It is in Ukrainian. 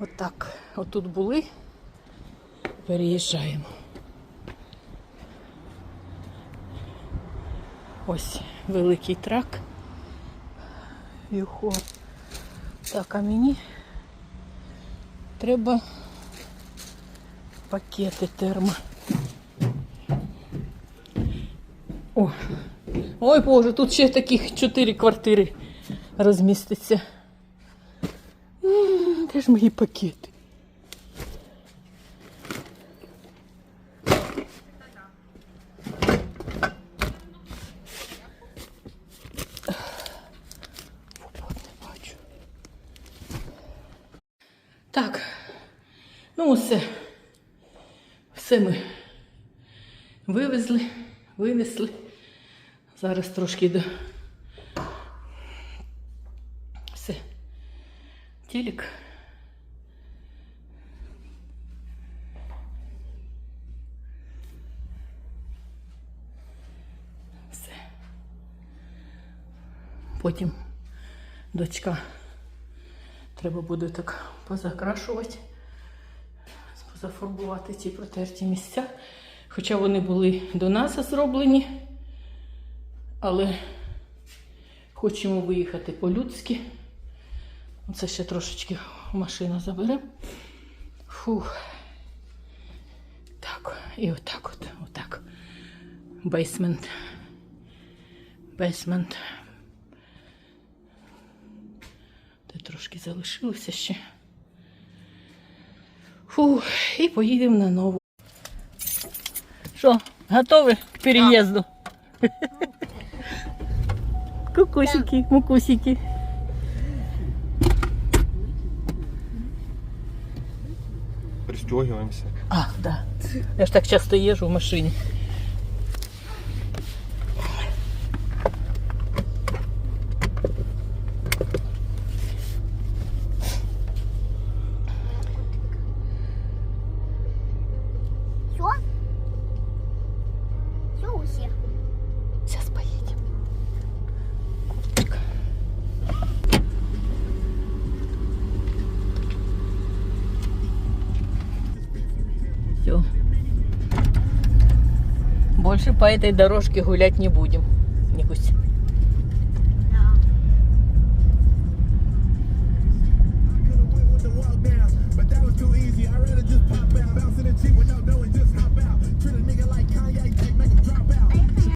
Отак. Отут були. Переїжджаємо. Ось великий трак. Його. Так, а мені треба пакети термо. О, ой Боже, тут ще таких чотири квартири розміститься. Де ж мої пакети? Не бачу. Так, ну все. Все ми вивезли, винесли. Зараз трошки до. Все. Телек. Потім дочка треба буде так позакрашувати, позафарбувати ці протерті місця. Хоча вони були до нас зроблені, але хочемо виїхати по-людськи. Оце ще трошечки машину заберемо. Фух. Так, і отак от, отак. Бейсмент. Бейсмент. Де трошки залишилося ще. Фух, і поїдемо на нову. Що, готові к переїзду? Кукусики, мукусики. Пристегиваемся. А, да. Я ж так часто езжу в машине. Больше по этой дорожке гулять не будем. Никусь.